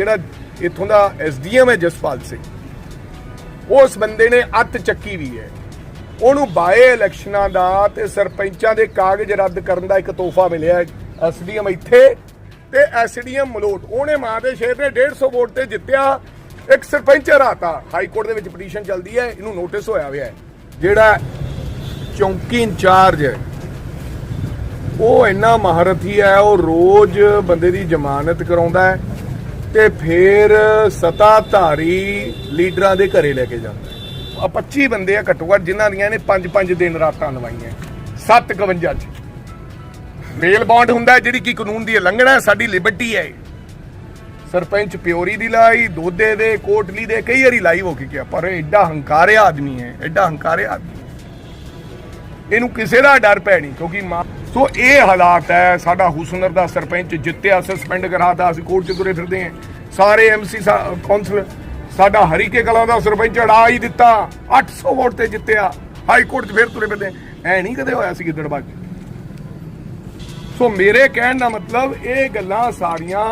ਜਿਹੜਾ ਇੱਥੋਂ ਦਾ ਐਸਡੀਐਮ ਹੈ ਜਸਪਾਲ ਸਿੰਘ, ਉਸ ਬੰਦੇ ਨੇ ਅੱਤ ਚੱਕੀ ਵੀ ਹੈ। ਉਹਨੂੰ ਬਾਏ ਇਲੈਕਸ਼ਨਾਂ ਦਾ ਤੇ ਸਰਪੰਚਾਂ ਦੇ ਕਾਗਜ਼ ਰੱਦ ਕਰਨ ਦਾ ਇੱਕ ਤੋਹਫਾ ਮਿਲਿਆ ਐਸਡੀਐਮ ਇੱਥੇ ਤੇ ਐਸਡੀਐਮ ਮਲੋਟ, ਉਹਨੇ ਮਾਂ ਦੇ ਸ਼ੇਰ ਨੇ 150 ਵੋਟ ਤੇ ਜਿੱਤਿਆ। ਇੱਕ ਸਰਪੰਚ ਹਰਾਤਾ, ਹਾਈ ਕੋਰਟ ਦੇ ਵਿੱਚ ਪਟੀਸ਼ਨ ਚੱਲਦੀ ਹੈ, ਇਹਨੂੰ ਨੋਟਿਸ ਹੋਇਆ ਹੋਇਆ ਹੈ। ਜਿਹੜਾ ਚੌਂਕੀ ਇੰਚਾਰਜ ਹੈ, ਉਹ ਇੰਨਾ ਮਹਾਰਥੀ ਹੈ, ਉਹ ਰੋਜ਼ ਬੰਦੇ ਦੀ ਜ਼ਮਾਨਤ ਕਰਾਉਂਦਾ ਹੈ। ਤੇ ਫਿਰ ਸਤਾਧਾਰੀ ਲੀਡਰਾਂ ਦੇ ਘਰੇ ਲੈ ਕੇ ਜਾਂਦਾ ਆ 25 ਬੰਦੇ ਆ ਘੱਟੋ ਘੱਟ ਜਿਨ੍ਹਾਂ ਦੀਆਂ ਨੇ 5-5 ਦਿਨ ਰਾਤਾਂ ਲਵਾਈਆਂ। 751 ਚ। ਬੇਲ ਬੌਂਡ ਹੁੰਦਾ ਜਿਹੜੀ ਕਿ ਕਾਨੂੰਨ ਦੀ ਉਲੰਘਣਾ ਸਾਡੀ ਲਿਬਰਟੀ ਹੈ ਸਰਪੰਚ ਪਿਓਰੀ ਦੀ ਲਾਈ, ਦੋਦੇ ਦੇ, ਕੋਟਲੀ ਦੇ, ਕਈ ਵਾਰੀ ਲਾਈ ਹੋ ਕੇ ਗਿਆ ਪਰ ਇਹ ਐਡਾ ਹੰਕਾਰਿਆ ਆਦਮੀ ਹੈ, ਐਡਾ ਹੰਕਾਰਿਆ ਆਦਮੀ ਹੈ। ਇਹਨੂੰ ਕਿਸੇ ਦਾ ਡਰ ਪੈ ਨਹੀਂ, ਕਿਉਂਕਿ ਮਾਂ ਸੋ ਇਹ ਹਾਲਾਤ ਹੈ, ਸਾਡਾ ਹੁਸਨਰ ਦਾ ਸਰਪੰਚ ਜਿੱਤਿਆ ਸਸਪੈਂਡ ਕਰਾਤਾ ਅਸੀਂ ਕੋਰਟ 'ਚ ਤੁਰੇ ਫਿਰਦੇ ਹਾਂ। ਸਾਰੇ ਐਮਸੀ ਕੌਂਸਲ ਸਾਡਾ ਹਰੀਕੇ ਕਲਾਂ ਦਾ ਸਰਪੰਚ ਅੜਾ ਹੀ ਦਿੱਤਾ 800 ਵੋਟ ਤੇ ਜਿੱਤਿਆ ਹਾਈ ਕੋਰਟ 'ਚ ਫਿਰ ਤੁਰੇ ਫਿਰਦੇ ਐ ਨਹੀਂ ਕਦੇ ਹੋਇਆ ਸੀ ਗਿੱਦੜਬਾਗ ਸੋ ਮੇਰੇ ਕਹਿਣ ਦਾ ਮਤਲਬ, ਇਹ ਗੱਲਾਂ ਸਾਰੀਆਂ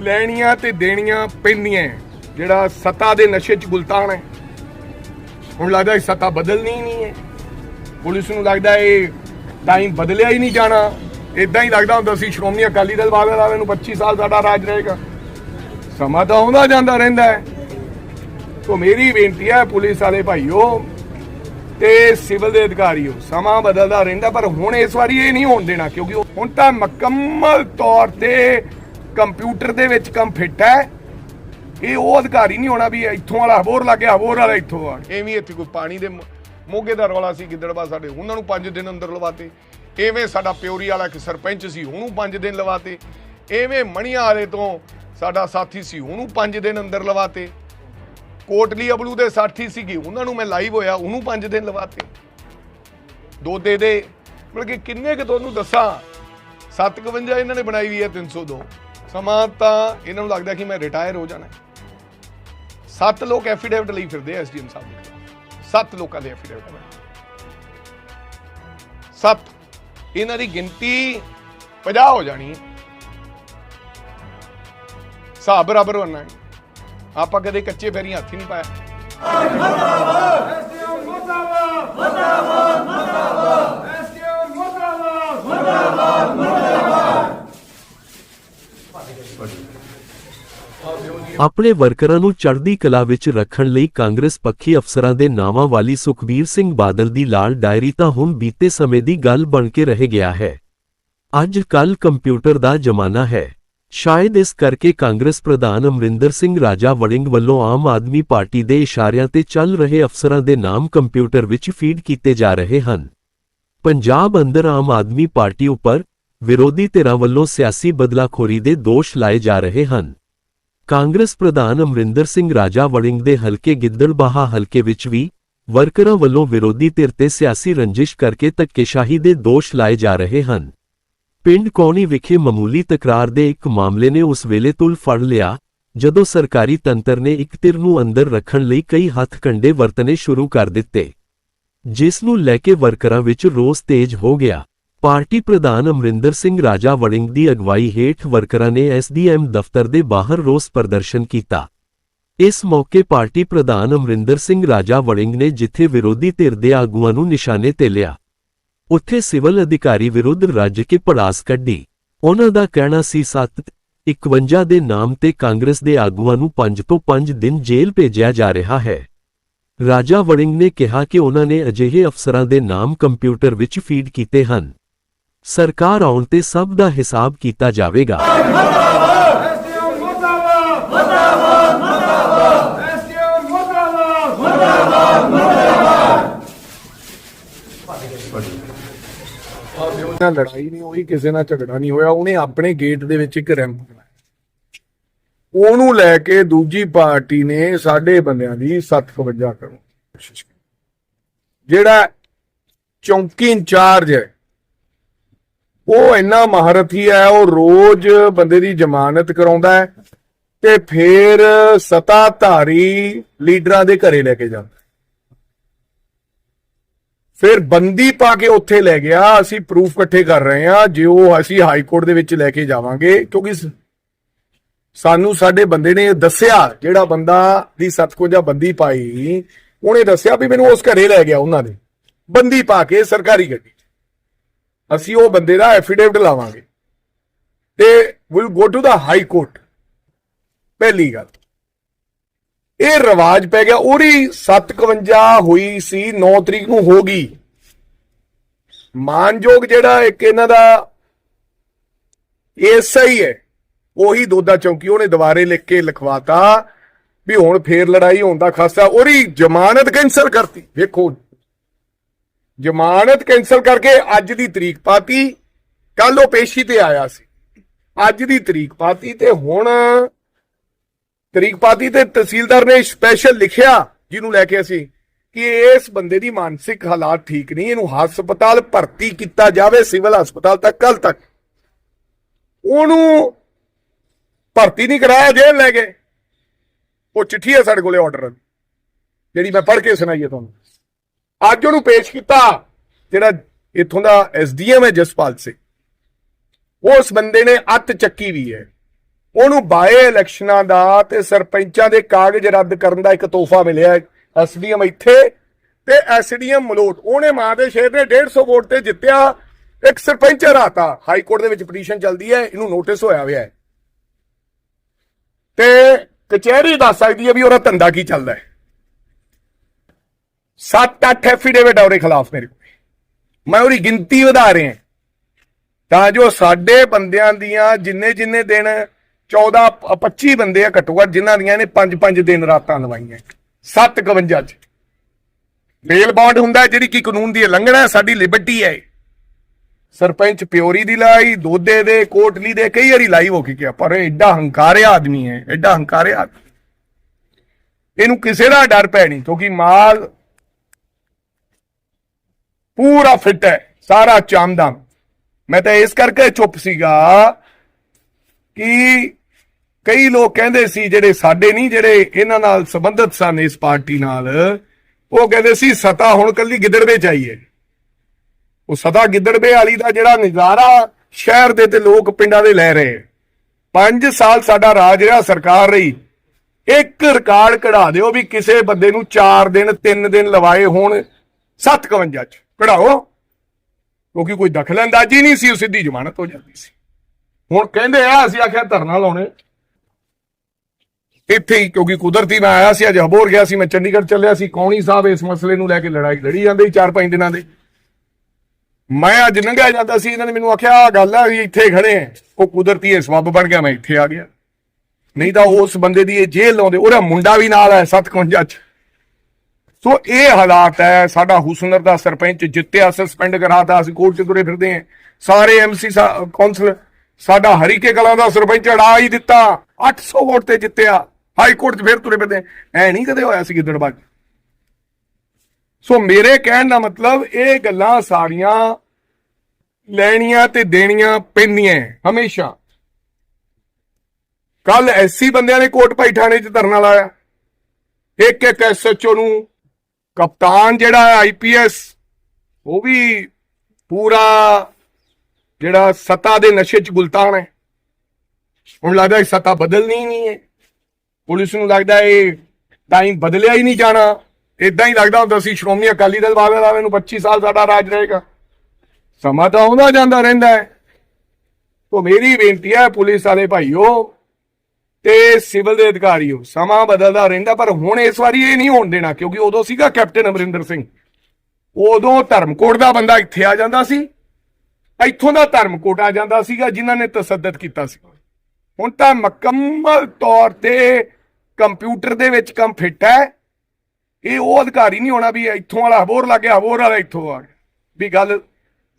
ਲੈਣੀਆਂ ਤੇ ਦੇਣੀਆਂ ਪੈਂਦੀਆਂ ਹੈ। ਜਿਹੜਾ ਸੱਤਾ ਦੇ ਨਸ਼ੇ 'ਚ ਗੁਲਤਾਨ ਹੈ। ਹੁਣ ਲੱਗਦਾ ਇਹ ਸੱਤਾ ਬਦਲਣੀ ਨਹੀਂ ਹੈ। ਪੁਲਿਸ ਨੂੰ ਲੱਗਦਾ ਇਹ ਟਾਈਮ ਬਦਲਿਆ ਹੀ ਨਹੀਂ ਜਾਣਾ। ਇਦਾਂ ਹੀ ਲੱਗਦਾ ਹੁੰਦਾ ਸੀ, ਸ਼੍ਰੋਮਣੀ ਅਕਾਲੀ ਦਲ ਵਾਲੇ ਨੂੰ 25 ਸਾਲ ਸਾਡਾ ਰਾਜ ਰਹੇਗਾ ਸਮਾਂ ਤਾਂ ਆਉਂਦਾ ਜਾਂਦਾ ਰਹਿੰਦਾ ਹੈ। ਤੋਂ ਮੇਰੀ ਬੇਨਤੀ ਹੈ, ਪੁਲਿਸ ਵਾਲੇ ਭਾਈਓ ਤੇ ਸਿਵਲ ਦੇ ਅਧਿਕਾਰੀਓ, ਸਮਾਂ ਬਦਲਦਾ ਰਹਿੰਦਾ, ਪਰ ਹੁਣ ਇਸ ਵਾਰੀ ਇਹ ਨਹੀਂ ਹੋਣ ਦੇਣਾ, ਕਿਉਂਕਿ ਹੁਣ ਤਾਂ ਮੁਕੰਮਲ ਤੌਰ ਤੇ ਕੰਪਿਊਟਰ ਦੇ ਵਿੱਚ ਕੰਮ ਫਿੱਟ ਹੈ। ਇਹ ਉਹ ਅਧਿਕਾਰੀ ਨਹੀਂ ਹੋਣਾ ਵੀ ਇੱਥੋਂ ਵਾਲਾ ਹਬੋਰ ਲੱਗ ਗਿਆ ਹਬੋਰ ਵਾਲਾ ਇੱਥੋਂ ਆ। ਐਵੇਂ ਇੱਥੇ ਕੋਈ ਪਾਣੀ ਦੇ ਮੋਗੇ ਦਾ ਰੌਲਾ ਸੀ ਗਿੱਦੜਬਾ ਸਾਡੇ, ਉਹਨਾਂ ਨੂੰ 5 ਦਿਨ ਅੰਦਰ ਲਵਾਤੇ। ਐਵੇਂ ਸਾਡਾ ਪਿਓਰੀ ਵਾਲਾ ਇੱਕ ਸਰਪੰਚ ਸੀ, ਉਹਨੂੰ 5 ਦਿਨ ਲਵਾਤੇ। ਐਵੇਂ ਮਣੀਆਂ ਵਾਲੇ ਤੋਂ ਸਾਡਾ ਸਾਥੀ ਸੀ, ਉਹਨੂੰ 5 ਦਿਨ ਅੰਦਰ ਲਵਾਤੇ। ਕੋਟਲੀ ਅਬਲੂ ਦੇ ਸਾਥੀ ਸੀਗੇ, ਉਹਨਾਂ ਨੂੰ ਮੈਂ ਲਾਈਵ ਹੋਇਆ, ਉਹਨੂੰ 5 ਦਿਨ ਲਵਾਤੇ। ਦੋ ਦੇ ਦੇ। ਮਤਲਬ ਕਿ ਕਿੰਨੇ ਕਿ ਤੁਹਾਨੂੰ ਦੱਸਾਂ 751 ਇਹਨਾਂ ਨੇ ਬਣਾਈ ਵੀ ਹੈ 302 ਸਮਾਂ ਤਾਂ ਇਹਨਾਂ ਨੂੰ ਲੱਗਦਾ ਕਿ ਮੈਂ ਰਿਟਾਇਰ ਹੋ ਜਾਣਾ ਸੱਤ ਲੋਕ ਐਫੀਡੇਵਿਟ ਲਈ ਫਿਰਦੇ ਐ ਐਸਡੀਐਮ ਸਾਹਿਬ ਦੇ ਸੱਤ ਲੋਕਾਂ ਦੇ ਐਫੀਡੇਵਿਟ ਸੱਤ। ਇਹਨਾਂ ਦੀ ਗਿਣਤੀ 50 ਹੋ ਜਾਣੀ। ਹਿਸਾਬ ਬਰਾਬਰ ਹੋਣਾ ਆਪਾਂ ਕਦੇ ਕੱਚੇ ਪੈਰੀਂ ਹੱਥ ਨਹੀਂ ਪਾਇਆ। ਆਪਣੇ ਵਰਕਰਾਂ ਨੂੰ ਚੜ੍ਹਦੀ ਕਲਾ ਵਿੱਚ ਰੱਖਣ ਲਈ ਕਾਂਗਰਸ ਪੱਖੀ ਅਫਸਰਾਂ ਦੇ ਨਾਵਾਂ ਵਾਲੀ ਸੁਖਬੀਰ ਸਿੰਘ ਬਾਦਲ ਦੀ ਲਾਲ ਡਾਇਰੀ ਤਾਂ ਹੁਣ ਬੀਤੇ ਸਮੇਂ ਦੀ ਗੱਲ ਬਣ ਕੇ ਰਹਿ ਗਿਆ ਹੈ। ਅੱਜ ਕੱਲ ਕੰਪਿਊਟਰ ਦਾ ਜ਼ਮਾਨਾ ਹੈ। ਸ਼ਾਇਦ ਇਸ ਕਰਕੇ ਕਾਂਗਰਸ ਪ੍ਰਧਾਨ ਅਮਰਿੰਦਰ ਸਿੰਘ ਰਾਜਾ ਵੜਿੰਗ ਵੱਲੋਂ ਆਮ ਆਦਮੀ ਪਾਰਟੀ ਦੇ ਇਸ਼ਾਰਿਆਂ ਤੇ ਚੱਲ ਰਹੇ ਅਫਸਰਾਂ ਦੇ ਨਾਮ ਕੰਪਿਊਟਰ ਵਿੱਚ ਫੀਡ ਕੀਤੇ ਜਾ ਰਹੇ ਹਨ। ਪੰਜਾਬ ਅੰਦਰ ਆਮ ਆਦਮੀ ਪਾਰਟੀ ਉੱਪਰ ਵਿਰੋਧੀ ਧਿਰਾਂ ਵੱਲੋਂ ਸਿਆਸੀ ਬਦਲਾਖੋਰੀ ਦੇ ਦੋਸ਼ ਲਾਏ ਜਾ ਰਹੇ ਹਨ। ਕਾਂਗਰਸ ਪ੍ਰਧਾਨ ਅਮਰਿੰਦਰ ਸਿੰਘ ਰਾਜਾ ਵੜਿੰਗ ਦੇ ਹਲਕੇ ਗਿੱਦੜਬਾਹਾ ਹਲਕੇ ਵਿੱਚ ਵੀ ਵਰਕਰਾਂ ਵੱਲੋਂ ਵਿਰੋਧੀ ਧਿਰ ਤੇ ਸਿਆਸੀ ਰੰਜਿਸ਼ ਕਰਕੇ ਧੱਕੇਸ਼ਾਹੀ ਦੇ ਦੋਸ਼ ਲਾਏ ਜਾ ਰਹੇ ਹਨ। ਪਿੰਡ ਕੌਣੀ ਵਿਖੇ ਮਾਮੂਲੀ ਤਕਰਾਰ ਦੇ ਇੱਕ ਮਾਮਲੇ ਨੇ ਉਸ ਵੇਲੇ ਤੁਲ ਫੜ ਲਿਆ, ਜਦੋਂ ਸਰਕਾਰੀ ਤੰਤਰ ਨੇ ਇੱਕ ਧਿਰ ਨੂੰ ਅੰਦਰ ਰੱਖਣ ਲਈ ਕਈ ਹੱਥ ਹੱਥਕੰਡੇ ਵਰਤਨੇ ਸ਼ੁਰੂ ਕਰ ਦਿੱਤੇ, ਜਿਸ ਨੂੰ ਲੈ ਕੇ ਵਰਕਰਾਂ ਵਿੱਚ ਰੋਸ ਤੇਜ਼ ਹੋ ਗਿਆ। ਪਾਰਟੀ ਪ੍ਰਧਾਨ ਅਮਰਿੰਦਰ ਸਿੰਘ ਰਾਜਾ ਵੜਿੰਗ ਦੀ ਅਗਵਾਈ ਹੇਠ ਵਰਕਰਾਂ ਨੇ ਐਸਡੀਐਮ ਦਫ਼ਤਰ ਦੇ ਬਾਹਰ ਰੋਸ ਪ੍ਰਦਰਸ਼ਨ ਕੀਤਾ। ਇਸ ਮੌਕੇ ਪਾਰਟੀ ਪ੍ਰਧਾਨ ਅਮਰਿੰਦਰ ਸਿੰਘ ਰਾਜਾ ਵੜਿੰਗ ਨੇ ਜਿੱਥੇ ਵਿਰੋਧੀ ਧਿਰ ਦੇ ਆਗੂਆਂ ਨੂੰ ਨਿਸ਼ਾਨੇ ਤੇ ਲਿਆ, ਉੱਥੇ ਸਿਵਲ ਅਧਿਕਾਰੀ ਵਿਰੁੱਧ ਰੱਜ ਕੇ ਪੜਾਸ ਕੱਢੀ। ਉਹਨਾਂ ਦਾ ਕਹਿਣਾ ਸੀ 7 51 ਦੇ ਨਾਮ ਤੇ ਕਾਂਗਰਸ ਦੇ ਆਗੂਆਂ ਨੂੰ 5 ਤੋਂ 5 ਦਿਨ ਜੇਲ੍ਹ ਭੇਜਿਆ ਜਾ ਰਿਹਾ ਹੈ। ਰਾਜਾ ਵੜਿੰਗ ਨੇ ਕਿਹਾ ਕਿ ਉਹਨਾਂ ਨੇ ਅਜਿਹੇ ਅਫਸਰਾਂ ਦੇ ਨਾਮ ਕੰਪਿਊਟਰ ਵਿੱਚ ਫੀਡ ਕੀਤੇ ਹਨ। ਸਰਕਾਰ ਆਉਣ ਤੇ ਸਭ ਦਾ ਹਿਸਾਬ ਕੀਤਾ ਜਾਵੇਗਾ। ਨਾਲ ਲੜਾਈ ਨਹੀਂ ਹੋਈ, ਕਿਸੇ ਨਾਲ ਝਗੜਾ ਨਹੀਂ ਹੋਇਆ, ਉਹਨੇ ਆਪਣੇ ਗੇਟ ਦੇ ਵਿੱਚ ਇੱਕ ਰੈਂਪ ਬਣਾਇਆ। ਉਹਨੂੰ ਲੈ ਕੇ ਦੂਜੀ ਪਾਰਟੀ ਨੇ ਸਾਡੇ ਬੰਦਿਆਂ ਦੀ 752 ਕਰੋ ਕੋਸ਼ਿਸ਼ ਜਿਹੜਾ ਚੌਂਕੀ ਇੰਚਾਰਜ ਹੈ ਉਹ ਇੰਨਾ ਮਹਾਰਥੀ ਹੈ, ਉਹ ਰੋਜ਼ ਬੰਦੇ ਦੀ ਜ਼ਮਾਨਤ ਕਰਾਉਂਦਾ ਹੈ ਤੇ ਫਿਰ ਸਤਾਧਾਰੀ ਲੀਡਰਾਂ ਦੇ ਘਰੇ ਲੈ ਕੇ ਜਾਂਦਾ ਫਿਰ ਬੰਦੀ ਪਾ ਕੇ ਉੱਥੇ ਲੈ ਗਿਆ, ਅਸੀਂ ਪ੍ਰੂਫ ਇਕੱਠੇ ਕਰ ਰਹੇ ਹਾਂ, ਜੇ ਉਹ ਅਸੀਂ ਹਾਈ ਕੋਰਟ ਦੇ ਵਿੱਚ ਲੈ ਕੇ ਜਾਵਾਂਗੇ, ਕਿਉਂਕਿ ਸਾਨੂੰ ਸਾਡੇ ਬੰਦੇ ਨੇ ਦੱਸਿਆ, ਜਿਹੜਾ ਬੰਦਾ ਦੀ 57 ਬੰਦੀ ਪਾਈ, ਉਹਨੇ ਦੱਸਿਆ ਵੀ ਮੈਨੂੰ ਉਸ ਘਰੇ ਲੈ ਗਿਆ ਉਹਨਾਂ ਨੇ। ਬੰਦੀ ਪਾ ਕੇ ਸਰਕਾਰੀ ਗੱਡੀ। ਅਸੀਂ ਉਹ ਬੰਦੇ ਦਾ ਐਫੀਡੇਵਿਟ ਲਾਵਾਂਗੇ। ਤੇ will go to the high court ਪਹਿਲੀ ਗੱਲ। ਇਹ ਰਿਵਾਜ ਪੈ ਗਿਆ। ਉਹਦੀ 57 ਹੋਈ ਸੀ 9 ਤਰੀਕ ਨੂੰ ਹੋ ਗਈ। ਮਾਨਯੋਗ ਜਿਹੜਾ ਇੱਕ ਇਹਨਾਂ ਦਾ ਐਸਆਈ ਹੈ, ਉਹੀ ਦੋਦਾ ਚੌਂਕੀ ਉਹਨੇ ਦੁਬਾਰੇ ਲਿਖ ਕੇ ਲਿਖਵਾਤਾ ਵੀ ਹੁਣ ਫੇਰ ਲੜਾਈ ਹੋਣ ਦਾ ਖਾਸਾ। ਉਹਦੀ ਜ਼ਮਾਨਤ ਕੈਂਸਲ ਕਰਤੀ। ਵੇਖੋ ਜ਼ਮਾਨਤ ਕੈਂਸਲ ਕਰਕੇ ਅੱਜ ਦੀ ਤਰੀਕ ਪਾਤੀ। ਕੱਲ ਉਹ ਪੇਸ਼ੀ ਤੇ ਆਇਆ ਸੀ। ਅੱਜ ਦੀ ਤਰੀਕ ਪਾਤੀ ਤੇ ਹੁਣ ਤਰੀਕ ਪਾਤੀ ਤੇ ਤਹਿਸੀਲਦਾਰ ਨੇ ਸਪੈਸ਼ਲ ਲਿਖਿਆ ਜਿਹਨੂੰ ਲੈ ਕੇ ਅਸੀਂ ਕਿ ਇਸ ਬੰਦੇ ਦੀ ਮਾਨਸਿਕ ਹਾਲਾਤ ਠੀਕ ਨਹੀਂ, ਇਹਨੂੰ ਹਸਪਤਾਲ ਭਰਤੀ ਕੀਤਾ ਜਾਵੇ, ਸਿਵਲ ਹਸਪਤਾਲ ਤੱਕ ਕੱਲ ਤੱਕ। ਉਹਨੂੰ ਭਰਤੀ ਨਹੀਂ ਕਰਾਇਆ, ਜੇਲ੍ਹ ਲੈ ਗਏ। ਉਹ ਚਿੱਠੀ ਹੈ ਸਾਡੇ ਕੋਲੇ ਆਰਡਰ ਜਿਹੜੀ ਮੈਂ ਪੜ੍ਹ ਕੇ ਸੁਣਾਈ ਹੈ ਤੁਹਾਨੂੰ। ਅੱਜ ਉਹਨੂੰ ਪੇਸ਼ ਕੀਤਾ ਜਿਹੜਾ ਇੱਥੋਂ ਦਾ ਐਸਡੀਐਮ ਹੈ ਜਸਪਾਲ ਸਿੰਘ। ਉਸ ਬੰਦੇ ਨੇ ਅੱਤ ਚੱਕੀ ਵੀ ਹੈ। ਉਹਨੂੰ ਬਾਏ ਇਲੈਕਸ਼ਨਾਂ ਦਾ ਤੇ ਸਰਪੰਚਾਂ ਦੇ ਕਾਗਜ਼ ਰੱਦ ਕਰਨ ਦਾ ਇੱਕ ਤੋਹਫਾ ਮਿਲਿਆ ਐਸਡੀਐਮ ਇੱਥੇ ਤੇ ਐਸਡੀਐਮ ਮਲੋਟ, ਉਹਨੇ ਮਾਂ ਦੇ ਸ਼ੇਰ ਨੇ 150 ਵੋਟ ਤੇ ਜਿੱਤਿਆ। ਇੱਕ ਸਰਪੰਚ ਹਰਾਤਾ। ਹਾਈ ਕੋਰਟ ਦੇ ਵਿੱਚ ਪਟੀਸ਼ਨ ਚੱਲਦੀ ਹੈ, ਇਹਨੂੰ ਨੋਟਿਸ ਹੋਇਆ ਹੋਇਆ ਹੈ। ਤੇ ਕਚਹਿਰੀ ਦੱਸ ਸਕਦੀ ਹੈ ਵੀ ਉਹਦਾ ਧੰਦਾ ਕੀ ਚੱਲਦਾ ਹੈ। 7-8 ਐਫੀਡੇਵਿਟ ਉਹਦੇ ਖਿਲਾਫ ਮੇਰੇ ਕੋਲ। ਮੈਂ ਉਹਦੀ ਗਿਣਤੀ ਵਧਾ ਰਿਹਾ ਤਾਂ ਜੋ ਸਾਡੇ ਬੰਦਿਆਂ ਦੀਆਂ ਜਿੰਨੇ ਜਿੰਨੇ ਦਿਨ 14 25 ਬੰਦੇ ਆ ਘੱਟੋ ਘੱਟ ਜਿਨ੍ਹਾਂ ਦੀਆਂ ਨੇ 5-5 ਦਿਨ ਰਾਤਾਂ ਲਵਾਈਆਂ। 751 ਚ। ਬੇਲ ਬੌਂਡ ਹੁੰਦਾ ਜਿਹੜੀ ਕਿ ਕਾਨੂੰਨ ਦੀ ਉਲੰਘਣਾ ਸਾਡੀ ਲਿਬਰਟੀ ਹੈ ਸਰਪੰਚ ਪਿਓਰੀ ਦੀ ਲਾਈ, ਦੋਦੇ ਦੇ, ਕੋਟਲੀ ਦੇ, ਕਈ ਵਾਰੀ ਲਾਈ ਹੋ ਕੇ ਗਿਆ ਪਰ ਇਹ ਐਡਾ ਹੰਕਾਰਿਆ ਆਦਮੀ ਹੈ ਐਡਾ ਹੰਕਾਰਿਆ ਇਹਨੂੰ ਕਿਸੇ ਦਾ ਡਰ ਪੈ ਨਹੀਂ, ਕਿਉਂਕਿ ਮਾਲ ਪੂਰਾ ਫਿੱਟ ਹੈ, ਸਾਰਾ ਚਾਮਦਾਮ। ਮੈਂ ਤਾਂ ਇਸ ਕਰਕੇ ਚੁੱਪ ਸੀਗਾ ਕਿ ਕਈ ਲੋਕ ਕਹਿੰਦੇ ਸੀ ਜਿਹੜੇ ਸਾਡੇ ਨਹੀਂ, ਜਿਹੜੇ ਇਹਨਾਂ ਨਾਲ ਸੰਬੰਧਿਤ ਸਨ ਇਸ ਪਾਰਟੀ ਨਾਲ, ਉਹ ਕਹਿੰਦੇ ਸੀ, ਸਤਾ ਹੁਣ ਕੱਲੀ ਗਿੱਦੜਵੇ ਚਾਹੀਏ ਉਹ ਸਦਾ ਗਿੱਦੜਵੇ ਵਾਲੀ ਦਾ ਜਿਹੜਾ ਨਜ਼ਾਰਾ ਸ਼ਹਿਰ ਦੇ ਤੇ ਲੋਕ ਪਿੰਡਾਂ ਦੇ ਲੈ ਰਹੇ 5 ਸਾਲ ਸਾਡਾ ਰਾਜ ਰਿਹਾ ਸਰਕਾਰ ਰਹੀ। ਇੱਕ ਰਿਕਾਰਡ ਕਢਾ ਦਿਓ ਵੀ ਕਿਸੇ ਬੰਦੇ ਨੂੰ 4 ਦਿਨ 3 ਦਿਨ ਲਵਾਏ ਹੋਣ 751 ਚ। ਕਢਾਓ। ਕਿਉਂਕਿ ਕੋਈ ਦਖਲ ਅੰਦਾਜ਼ੀ ਨਹੀਂ ਸੀ, ਉਹ ਸਿੱਧੀ ਜ਼ਮਾਨਤ ਹੋ ਜਾਂਦੀ ਸੀ। ਹੁਣ ਕਹਿੰਦੇ ਆ, ਅਸੀਂ ਆਖਿਆ ਧਰਨਾ ਲਾਉਣੇ। ਇੱਥੇ ਹੀ, ਕਿਉਂਕਿ ਕੁਦਰਤੀ ਮੈਂ ਆਇਆ ਸੀ, ਅੱਜ ਹਬੋਰ ਗਿਆ ਸੀ, ਮੈਂ ਚੰਡੀਗੜ੍ਹ ਚੱਲਿਆ ਸੀ। ਕੌਣੀ ਸਾਹਿਬ ਇਸ ਮਸਲੇ ਨੂੰ ਲੈ ਕੇ ਲੜਾਈ ਲੜੀ ਜਾਂਦੇ ਸੀ 4-5 ਦਿਨਾਂ ਦੇ। ਮੈਂ ਅੱਜ ਲੰਘਿਆ ਜਾਂਦਾ ਸੀ, ਇਹਨਾਂ ਨੇ ਮੈਨੂੰ ਆਖਿਆ, ਆਹ ਗੱਲ ਆ ਵੀ ਇੱਥੇ ਖੜੇ ਆ। ਉਹ ਕੁਦਰਤੀ ਇਹ ਸਬੱਬ ਬਣ ਗਿਆ, ਮੈਂ ਇੱਥੇ ਆ ਗਿਆ। ਨਹੀਂ ਤਾਂ ਉਸ ਬੰਦੇ ਦੀ ਇਹ ਜੇਲ੍ਹ ਲਾਉਂਦੇ, ਉਹਦਾ ਮੁੰਡਾ ਵੀ ਨਾਲ ਹੈ 57 ਚ ਸੋ ਇਹ ਹਾਲਾਤ ਹੈ, ਸਾਡਾ ਹੁਸਨਰ ਦਾ ਸਰਪੰਚ ਜਿੱਤਿਆ ਸਸਪੈਂਡ ਕਰਾਤਾ, ਅਸੀਂ ਕੋਰਟ ਚ ਤੁਰੇ ਫਿਰਦੇ ਹਾਂ। ਸਾਰੇ ਐਮਸੀ ਕੌਂਸਲ ਸਾਡਾ ਹਰੀਕੇ ਕਲਾਂ ਦਾ ਸਰਪੰਚ ਅੜਾ ਹੀ ਦਿੱਤਾ 800 ਵੋਟ ਤੇ ਜਿੱਤਿਆ, ਹਾਈ ਕੋਰਟ 'ਚ ਫਿਰ ਤੁਰੇ ਫਿਰਦੇ ਐ ਨਹੀਂ ਕਦੇ ਹੋਇਆ ਸੀ ਗਿੱਦੜਬਾਗ ਸੋ ਮੇਰੇ ਕਹਿਣ ਦਾ ਮਤਲਬ, ਇਹ ਗੱਲਾਂ ਸਾਰੀਆਂ ਲੈਣੀਆਂ ਤੇ ਦੇਣੀਆਂ ਪੈਂਦੀਆਂ ਹਮੇਸ਼ਾ। ਕੱਲ ਐਸੀ ਬੰਦਿਆਂ ਨੇ ਕੋਟ ਭਾਈ ਥਾਣੇ 'ਚ ਧਰਨਾ ਲਾਇਆ। ਇੱਕ ਇੱਕ ਐਸਐਚਓ ਨੂੰ ਕਪਤਾਨ ਜਿਹੜਾ ਆਈਪੀਐਸ ਉਹ ਵੀ ਪੂਰਾ ਜਿਹੜਾ ਸੱਤਾ ਦੇ ਨਸ਼ੇ 'ਚ ਗੁਲਤਾਨ ਹੈ। ਹੁਣ ਲੱਗਦਾ ਇਹ ਸੱਤਾ ਬਦਲਣੀ ਨਹੀਂ ਹੈ। ਪੁਲਿਸ ਨੂੰ ਲੱਗਦਾ ਇਹ ਟਾਈਮ ਬਦਲਿਆ ਹੀ ਨਹੀਂ ਜਾਣਾ। ਇਦਾਂ ਹੀ ਲੱਗਦਾ ਹੁੰਦਾ ਸੀ, ਸ਼੍ਰੋਮਣੀ ਅਕਾਲੀ ਦਲ ਵਾਲੇ ਦਾ ਮੈਨੂੰ 25 ਸਾਲ ਸਾਡਾ ਰਾਜ ਰਹੇਗਾ। ਸਮਾਂ ਤਾਂ ਆਉਂਦਾ ਜਾਂਦਾ ਰਹਿੰਦਾ ਹੈ। ਤੋਂ ਮੇਰੀ ਬੇਨਤੀ ਹੈ, ਪੁਲਿਸ ਵਾਲੇ ਭਾਈਓ ਤੇ ਸਿਵਲ ਦੇ ਅਧਿਕਾਰੀ ਹੋ। ਸਮਾਂ ਬਦਲਦਾ ਰਹਿੰਦਾ, ਪਰ ਹੁਣ ਇਸ ਵਾਰੀ ਇਹ ਨਹੀਂ ਹੋਣ ਦੇਣਾ, ਕਿਉਂਕਿ ਉਦੋਂ ਸੀਗਾ ਕੈਪਟਨ ਅਮਰਿੰਦਰ ਸਿੰਘ। ਉਦੋਂ ਧਰਮਕੋਟ ਦਾ ਬੰਦਾ ਇੱਥੇ ਆ ਜਾਂਦਾ ਸੀ। ਇੱਥੋਂ ਦਾ ਧਰਮਕੋਟ ਆ ਜਾਂਦਾ ਸੀਗਾ, ਜਿਨ੍ਹਾਂ ਨੇ ਤਸੱਦਦ ਕੀਤਾ ਸੀ। ਹੁਣ ਤਾਂ ਮੁਕੰਮਲ ਤੌਰ ਤੇ ਕੰਪਿਊਟਰ ਦੇ ਵਿੱਚ ਕੰਮ ਫਿੱਟ ਹੈ। ਇਹ ਉਹ ਅਧਿਕਾਰੀ ਨਹੀਂ ਹੋਣਾ ਵੀ ਇੱਥੋਂ ਵਾਲਾ ਹਬੋਰ ਲੱਗ ਗਿਆ, ਹਬੋਰ ਵਾਲਾ ਇੱਥੋਂ ਆ ਗਿਆ। ਵੀ ਗੱਲ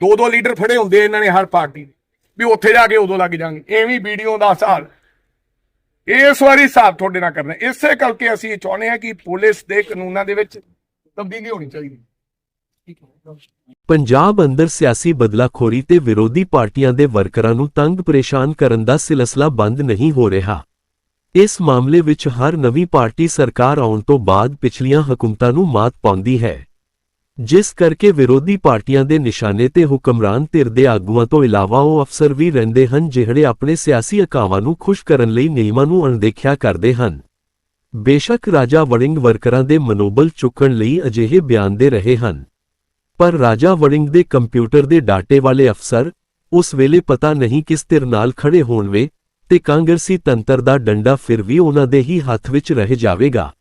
ਦੋ ਦੋ ਲੀਡਰ ਫੜੇ ਹੁੰਦੇ ਇਹਨਾਂ ਨੇ ਹਰ ਪਾਰਟੀ ਦੇ। ਵੀ ਉੱਥੇ ਜਾ ਕੇ ਉਦੋਂ ਲੱਗ ਜਾਣਗੇ। ਐਵੇਂ ਵੀਡੀਓ ਦਾ ਹਾਲ। ਇਸ ਵਾਰੀ ਹਿਸਾਬ ਤੁਹਾਡੇ ਨਾਲ ਕਰਨਾ। ਇਸੇ ਕਰਕੇ ਅਸੀਂ ਇਹ ਚਾਹੁੰਦੇ ਹਾਂ ਕਿ ਪੁਲਿਸ ਦੇ ਕਾਨੂੰਨਾਂ ਦੇ ਵਿੱਚ ਤਬਦੀਲੀ ਹੋਣੀ ਚਾਹੀਦੀ ਪੰਜਾਬ ਅੰਦਰ ਸਿਆਸੀ ਬਦਲਾਖੋਰੀ ਤੇ ਵਿਰੋਧੀ ਪਾਰਟੀਆਂ ਦੇ ਵਰਕਰਾਂ ਨੂੰ ਤੰਗ ਪਰੇਸ਼ਾਨ ਕਰਨ ਦਾ ਸਿਲਸਿਲਾ ਬੰਦ ਨਹੀਂ ਹੋ ਰਿਹਾ। ਇਸ ਮਾਮਲੇ ਵਿੱਚ ਹਰ ਨਵੀਂ ਪਾਰਟੀ ਸਰਕਾਰ ਆਉਣ ਤੋਂ ਬਾਅਦ ਪਿਛਲੀਆਂ ਹਕੂਮਤਾਂ ਨੂੰ ਮਾਤ ਪਾਉਂਦੀ ਹੈ। ਜਿਸ ਕਰਕੇ ਵਿਰੋਧੀ ਪਾਰਟੀਆਂ ਦੇ ਨਿਸ਼ਾਨੇ ਤੇ ਹੁਕਮਰਾਨ ਧਿਰ ਦੇ ਆਗੂਆਂ ਤੋਂ ਇਲਾਵਾ ਉਹ ਅਫਸਰ ਵੀ ਰਹਿੰਦੇ ਹਨ ਜਿਹੜੇ ਆਪਣੇ ਸਿਆਸੀ ਅਕਾਵਾਂ ਨੂੰ ਖੁਸ਼ ਕਰਨ ਲਈ ਨਿਯਮਾਂ ਨੂੰ ਅਣਦੇਖਿਆ ਕਰਦੇ ਹਨ। ਬੇਸ਼ੱਕ ਰਾਜਾ ਵੜਿੰਗ ਵਰਕਰਾਂ ਦੇ ਮਨੋਬਲ ਚੁੱਕਣ ਲਈ ਅਜਿਹੇ ਬਿਆਨ ਦੇ ਰਹੇ ਹਨ। ਪਰ ਰਾਜਾ ਵੜਿੰਗ ਦੇ ਕੰਪਿਊਟਰ ਦੇ ਡਾਟੇ ਵਾਲੇ ਅਫਸਰ ਉਸ ਵੇਲੇ ਪਤਾ ਨਹੀਂ ਕਿਸ ਧਿਰ ਨਾਲ ਖੜੇ ਹੋਣਗੇ ਤੇ ਕਾਂਗਰਸੀ ਤੰਤਰ ਦਾ ਡੰਡਾ ਫਿਰ ਵੀ ਉਹਨਾਂ ਦੇ ਹੀ ਹੱਥ ਵਿੱਚ ਰਹਿ ਜਾਵੇਗਾ।